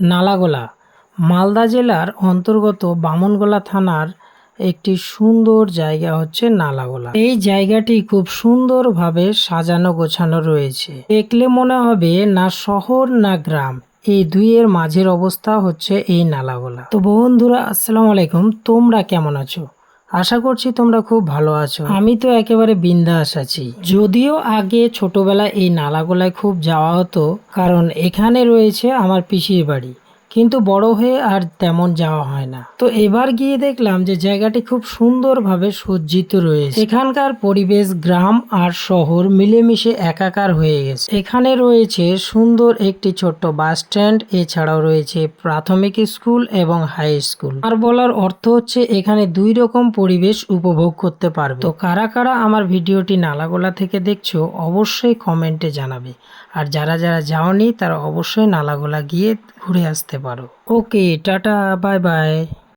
নালাগোলা, মালদা জেলার অন্তর্গত বামনগোলা থানার একটি সুন্দর জায়গা হচ্ছে নালাগোলা। এই জায়গাটি খুব সুন্দরভাবে সাজানো গোছানো রয়েছে। দেখলে মনে হবে না শহর না গ্রাম, এই দুইয়ের মাঝের অবস্থা হচ্ছে এই নালাগোলা। তো বন্ধুরা, আসসালামু আলাইকুম, তোমরা কেমন আছো? আশা করছি তোমরা খুব ভালো আছো। আমি তো একেবারে বিন্দাস আছি। যদিও আগে ছোটবেলায় এই নালাগোলায় খুব যাওয়া হতো, কারণ এখানে রয়েছে আমার পিসির বাড়ি। কিন্তু বড় হয়ে আর তেমন যাওয়া হয় না। তো এবার গিয়ে দেখলাম যে জায়গাটি খুব সুন্দরভাবে সজ্জিত রয়েছে। এখানকার পরিবেশ, গ্রাম আর শহর মিলেমিশে একাকার হয়ে গেছে। এখানে রয়েছে সুন্দর একটি ছোট্ট বাস স্ট্যান্ড, এছাড়াও রয়েছে প্রাথমিক স্কুল এবং হাই স্কুল। আর বলার অর্থ হচ্ছে এখানে দুই রকম পরিবেশ উপভোগ করতে পারবে। তো কারা কারা আমার ভিডিওটি নালাগোলা থেকে দেখছ, অবশ্যই কমেন্টে জানাবে। আর যারা যারা যাওনি, তারা অবশ্যই নালাগোলা গিয়ে ঘুরে আসতে পারো। ওকে টাটা বাই বাই